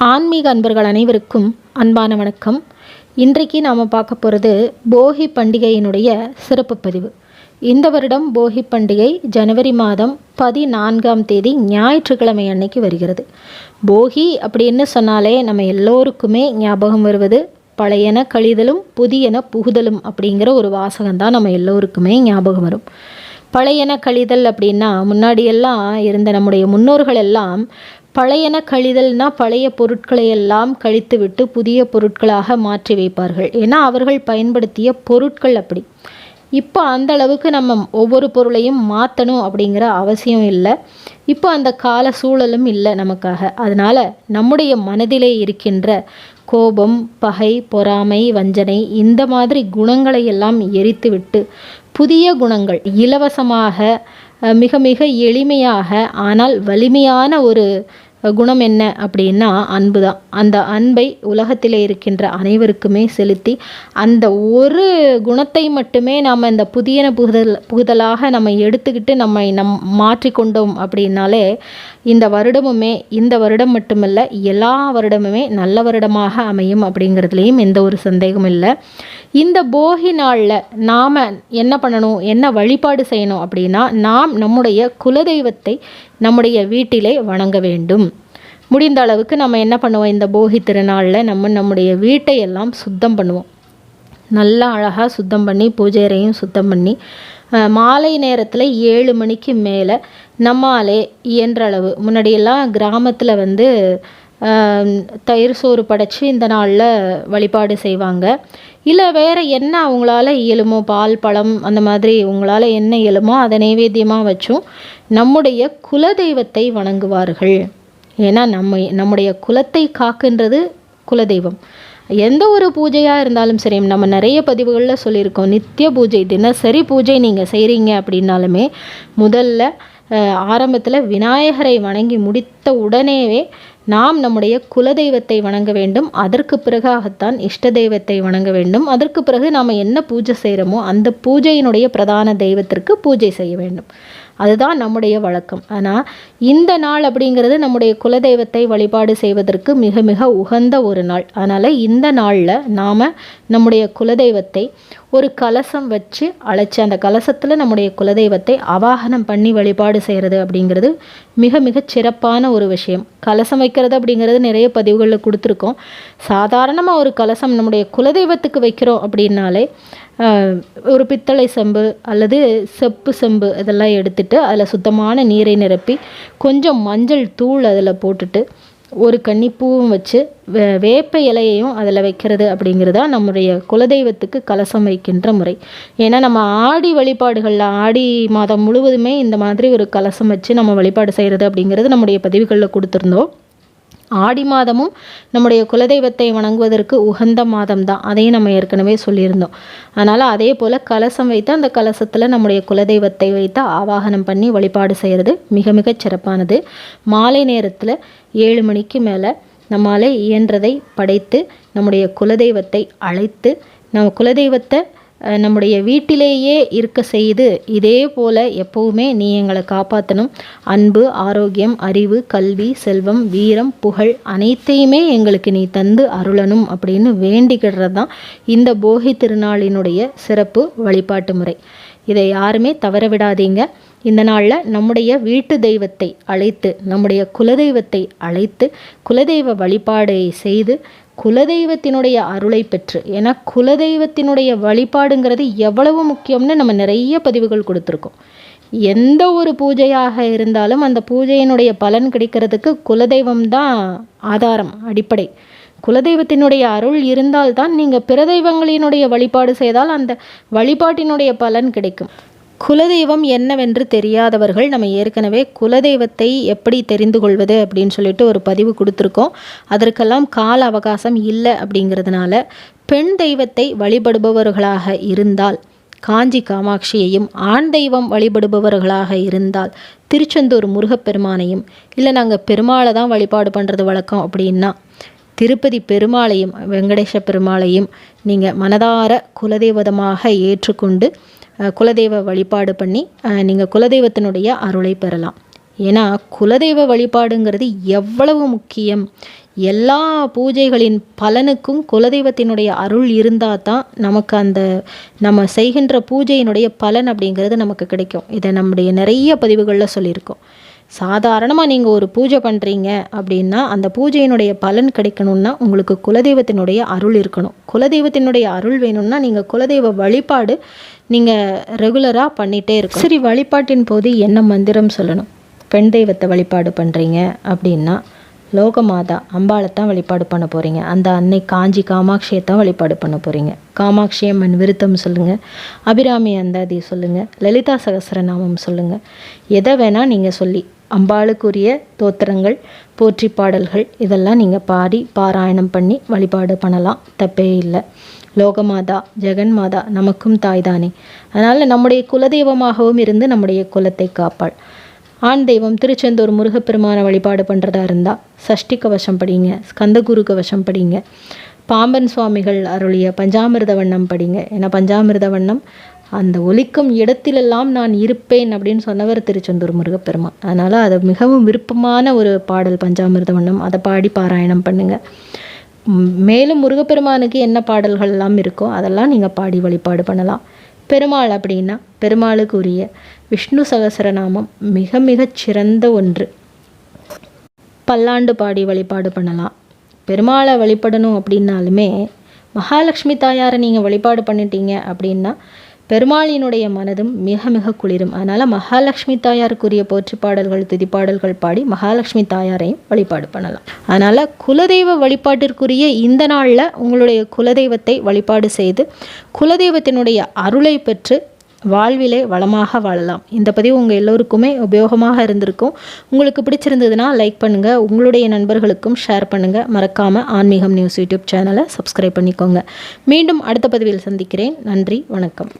ஆன்மீக அன்பர்கள் அனைவருக்கும் அன்பான வணக்கம். இன்றைக்கு நாம் பார்க்க போகிறது போகி பண்டிகையினுடைய சிறப்பு பதிவு. இந்த வருடம் போகி பண்டிகை ஜனவரி மாதம் பதினான்காம் தேதி ஞாயிற்றுக்கிழமை அன்னைக்கு வருகிறது. போகி அப்படின்னு சொன்னாலே நம்ம எல்லோருக்குமே ஞாபகம் வருவது பழையன கழிதலும் புதியன புகுதலும் அப்படிங்கிற ஒரு வாசகம்தான் நம்ம எல்லோருக்குமே ஞாபகம் வரும். பழையன கழிதல் அப்படின்னா முன்னாடியெல்லாம் இருந்த நம்முடைய முன்னோர்கள் எல்லாம் பழையன கழிதல்னா பழைய பொருட்களை எல்லாம் கழித்துவிட்டு புதிய பொருட்களாக மாற்றி வைப்பார்கள். ஏன்னா அவர்கள் பயன்படுத்திய பொருட்கள் அப்படி. இப்போ அந்த அளவுக்கு நம்ம ஒவ்வொரு பொருளையும் மாற்றணும் அப்படிங்கிற அவசியம் இல்லை. இப்போ அந்த கால சூழலும் இல்லை நமக்காக. அதனால் நம்முடைய மனதிலே இருக்கின்ற கோபம் பகை பொறாமை வஞ்சனை இந்த மாதிரி குணங்களை எல்லாம் எரித்துவிட்டு புதிய குணங்கள் இலவசமாக மிக மிக எளிமையாக ஆனால் வலிமையான ஒரு குணம் என்ன அப்படின்னா அன்பு தான் அந்த அன்பை உலகத்தில் இருக்கின்ற அனைவருக்குமே செலுத்தி அந்த ஒரு குணத்தை மட்டுமே நாம் இந்த புதியன புகுதல் புகுதலாக நம்ம எடுத்துக்கிட்டு நம்மை நம் மாற்றிக்கொண்டோம் அப்படின்னாலே இந்த வருடமுமே இந்த வருடம் மட்டுமல்ல எல்லா வருடமுமே நல்ல வருடமாக அமையும் அப்படிங்கிறதுலேயும் எந்த ஒரு சந்தேகமும் இல்லை. இந்த போகி நாளில் நாம் என்ன பண்ணணும்? என்ன வழிபாடு செய்யணும்? அப்படின்னா நாம் நம்முடைய குலதெய்வத்தை நம்முடைய வீட்டிலே வணங்க வேண்டும். முடிந்த அளவுக்கு நம்ம என்ன பண்ணுவோம்? இந்த போகி திருநாளில் நம்ம நம்முடைய வீட்டை எல்லாம் சுத்தம் பண்ணுவோம். நல்லா அழகாக சுத்தம் பண்ணி பூஜையறையும் சுத்தம் பண்ணி மாலை நேரத்தில் ஏழு மணிக்கு மேலே நம்மாலே இயன்ற அளவு. முன்னாடியெல்லாம் கிராமத்தில் வந்து தயிர் சோறு படைச்சி இந்த நாளில் வழிபாடு செய்வாங்க. இல்லை வேறு என்ன அவங்களால இயலுமோ? பால் பழம் அந்த மாதிரி உங்களால் என்ன இயலுமோ? அதை நைவேத்தியமாக வச்சும் நம்முடைய குலதெய்வத்தை வணங்குவார்கள். ஏன்னா நம்ம நம்முடைய குலத்தை காக்கின்றது குலதெய்வம். எந்த ஒரு பூஜையாக இருந்தாலும் சரி நம்ம நிறைய பதிவுகளில் சொல்லியிருக்கோம். நித்திய பூஜை தினசரி பூஜை நீங்கள் செய்கிறீங்க அப்படின்னாலுமே முதல்ல ஆரம்பத்தில் விநாயகரை வணங்கி முடித்த உடனேவே நாம் நம்முடைய குலதெய்வத்தை வணங்க வேண்டும். அதற்கு பிறகாகத்தான் இஷ்ட தெய்வத்தை வணங்க வேண்டும். அதற்கு பிறகு நாம் என்ன பூஜை செய்கிறோமோ அந்த பூஜையினுடைய பிரதான தெய்வத்திற்கு பூஜை செய்ய வேண்டும். அதுதான் நம்முடைய வழக்கம். ஆனால் இந்த நாள் அப்படிங்கிறது நம்முடைய குலதெய்வத்தை வழிபாடு செய்வதற்கு மிக மிக உகந்த ஒரு நாள். அதனால் இந்த நாளில் நாம் நம்முடைய குலதெய்வத்தை ஒரு கலசம் வச்சு அழைச்சி அந்த கலசத்தில் நம்முடைய குலதெய்வத்தை அவாகனம் பண்ணி வழிபாடு செய்கிறது அப்படிங்கிறது மிக மிக சிறப்பான ஒரு விஷயம். கலசம் வைக்கிறது அப்படிங்கிறது நிறைய பதிவுகளில் கொடுத்துருக்கோம். சாதாரணமாக ஒரு கலசம் நம்முடைய குலதெய்வத்துக்கு வைக்கிறோம் அப்படின்னாலே ஒரு பித்தளை செம்பு அல்லது செப்பு செம்பு இதெல்லாம் எடுத்துட்டு அதில் சுத்தமான நீரை நிரப்பி கொஞ்சம் மஞ்சள் தூள் அதில் போட்டுட்டு ஒரு கன்னிப்பூவும் வச்சு வே வேப்ப இலையையும் அதில் வைக்கிறது அப்படிங்கிறதா நம்முடைய குலதெய்வத்துக்கு கலசம் வைக்கின்ற முறை. ஏன்னா நம்ம ஆடி வழிபாடுகளில் ஆடி மாதம் முழுவதுமே இந்த மாதிரி ஒரு கலசம் வச்சு நம்ம வழிபாடு செய்கிறது அப்படிங்கிறது நம்முடைய பதிவுகளில் கொடுத்துருந்தோம். ஆடி மாதமும் நம்முடைய குலதெய்வத்தை வணங்குவதற்கு உகந்த மாதம் தான் அதையும் நம்ம ஏற்கனவே சொல்லியிருந்தோம். அதனால் அதே போல் கலசம் வைத்து அந்த கலசத்தில் நம்முடைய குலதெய்வத்தை வைத்து ஆவாகனம் பண்ணி வழிபாடு செய்கிறது மிக மிக சிறப்பானது. மாலை நேரத்தில் ஏழு மணிக்கு மேலே நம்மால் இயன்றதை படைத்து நம்முடைய குலதெய்வத்தை அழைத்து நம்ம குலதெய்வத்தை நம்முடைய வீட்டிலேயே இருக்க செய்து இதே போல் எப்போவுமே நீ எங்களை காப்பாற்றணும் அன்பு ஆரோக்கியம் அறிவு கல்வி செல்வம் வீரம் புகழ் அனைத்தையுமே எங்களுக்கு நீ தந்து அருளணும் அப்படின்னு வேண்டிக்கிடுறது தான் இந்த போகி திருநாளினுடைய சிறப்பு வழிபாட்டு முறை. இதை யாருமே தவற விடாதீங்க. இந்த நாளில் நம்முடைய வீட்டு தெய்வத்தை அழைத்து நம்முடைய குலதெய்வத்தை அழைத்து குலதெய்வ வழிபாடை செய்து குலதெய்வத்தினுடைய அருளை பெற்று ஏன்னா குலதெய்வத்தினுடைய வழிபாடுங்கிறது எவ்வளவு முக்கியம்னு நம்ம நிறைய பதிவுகள் கொடுத்துருக்கோம். எந்த ஒரு பூஜையாக இருந்தாலும் அந்த பூஜையினுடைய பலன் கிடைக்கிறதுக்கு குலதெய்வம் தான் ஆதாரம் அடிப்படை. குலதெய்வத்தினுடைய அருள் இருந்தால்தான் நீங்கள் பிற தெய்வங்களினுடைய வழிபாடு செய்தால் அந்த வழிபாட்டினுடைய பலன் கிடைக்கும். குலதெய்வம் என்னவென்று தெரியாதவர்கள் நம்ம ஏற்கனவே குலதெய்வத்தை எப்படி தெரிந்து கொள்வது அப்படின்னு சொல்லிட்டு ஒரு பதிவு கொடுத்துருக்கோம். அதற்கெல்லாம் கால அவகாசம் இல்லை அப்படிங்கிறதுனால பெண் தெய்வத்தை வழிபடுபவர்களாக இருந்தால் காஞ்சி காமாட்சியையும் ஆண் தெய்வம் வழிபடுபவர்களாக இருந்தால் திருச்செந்தூர் முருகப்பெருமானையும் இல்லை நாங்கள் பெருமாளை தான் வழிபாடு பண்ணுறது வழக்கம் அப்படின்னா திருப்பதி பெருமாளையும் வெங்கடேச பெருமாளையும் நீங்கள் மனதார குலதெய்வதமாக ஏற்றுக்கொண்டு குலதெய்வ வழிபாடு பண்ணி நீங்கள் குலதெய்வத்தினுடைய அருளை பெறலாம். ஏன்னா குலதெய்வ வழிபாடுங்கிறது எவ்வளவு முக்கியம். எல்லா பூஜைகளின் பலனுக்கும் குலதெய்வத்தினுடைய அருள் இருந்தால் தான் நமக்கு அந்த நம்ம செய்கின்ற பூஜையினுடைய பலன் அப்படிங்கிறது நமக்கு கிடைக்கும். இதை நம்முடைய நிறைய பதிவுகளில் சொல்லியிருக்கோம். சாதாரணமாக நீங்கள் ஒரு பூஜை பண்ணுறீங்க அப்படின்னா அந்த பூஜையினுடைய பலன் கிடைக்கணும்னா உங்களுக்கு குலதெய்வத்தினுடைய அருள் இருக்கணும். குலதெய்வத்தினுடைய அருள் வேணும்னா நீங்கள் குலதெய்வ வழிபாடு நீங்கள் ரெகுலராக பண்ணிகிட்டே இருக்கும் சரி வழிபாட்டின் போது என்ன மந்திரம் சொல்லணும்? பெண் தெய்வத்தை வழிபாடு பண்ணுறீங்க அப்படின்னா லோகமாதா அம்பாளை தான் வழிபாடு பண்ண போகிறீங்க அந்த அன்னை காஞ்சி காமாட்சியை தான் வழிபாடு பண்ண போகிறீங்க காமாட்சி அம்மன் விருத்தம் சொல்லுங்கள் அபிராமி அந்தாதி சொல்லுங்கள் லலிதா சகசரநாமம் சொல்லுங்கள் எதை வேணால் நீங்கள் சொல்லி அம்பாளுக்குரிய தோத்திரங்கள் போற்றி பாடல்கள் இதெல்லாம் நீங்கள் பாடி பாராயணம் பண்ணி வழிபாடு பண்ணலாம். தப்பே இல்லை. லோகமாதா ஜெகன்மாதா நமக்கும் தாய் தானே அதனால் நம்முடைய குலதெய்வமாகவும் இருந்து நம்முடைய குலத்தை காப்பாள். ஆண் தெய்வம் திருச்செந்தூர் முருகப்பெருமான வழிபாடு பண்ணுறதா இருந்தால் சஷ்டி கவசம் படிங்க ஸ்கந்தகுரு கவசம் படிங்க பாம்பன் சுவாமிகள் அருளிய பஞ்சாமிர்த வண்ணம் படிங்க. ஏன்னா பஞ்சாமிர்த வண்ணம் அந்த ஒலிக்கும் இடத்திலெல்லாம் நான் இருப்பேன் அப்படின்னு சொன்னவர் திருச்செந்தூர் முருகப்பெருமான். அதனால் அது மிகவும் விருப்பமான ஒரு பாடல் பஞ்சாமிர்த வண்ணம். அதை பாடி பாராயணம் பண்ணுங்கள் மேலும் முருகப்பெருமானுக்கு என்ன பாடல்கள் எல்லாம் இருக்கோ அதெல்லாம் நீங்கள் பாடி வழிபாடு பண்ணலாம். பெருமாள் அப்படின்னா பெருமாளுக்கு உரிய விஷ்ணு சகசரநாமம் மிக மிகச் சிறந்த ஒன்று. பல்லாண்டு பாடி வழிபாடு பண்ணலாம். பெருமாளை வழிபடணும் அப்படின்னாலுமே மகாலட்சுமி தாயாரை நீங்கள் வழிபாடு பண்ணிட்டீங்க அப்படின்னா பெருமாளினுடைய மனதும் மிக மிக குளிரும். அதனால் மகாலட்சுமி தாயாருக்குரிய போற்றி பாடல்கள் துதிப்பாடல்கள் பாடி மகாலட்சுமி தாயாரையும் வழிபாடு பண்ணலாம். அதனால் குலதெய்வ வழிபாட்டிற்குரிய இந்த நாளில் உங்களுடைய குலதெய்வத்தை வழிபாடு செய்து குலதெய்வத்தினுடைய அருளை பெற்று வாழ்விலே வளமாக வாழலாம். இந்த பதிவு உங்கள் எல்லோருக்குமே உபயோகமாக இருந்திருக்கும். உங்களுக்கு பிடிச்சிருந்ததுன்னா லைக் பண்ணுங்கள் உங்களுடைய நண்பர்களுக்கும் ஷேர் பண்ணுங்கள் மறக்காமல் ஆன்மீகம் நியூஸ் யூடியூப் சேனலை சப்ஸ்கிரைப் பண்ணிக்கோங்க. மீண்டும் அடுத்த பதிவில் சந்திக்கிறேன். நன்றி வணக்கம்.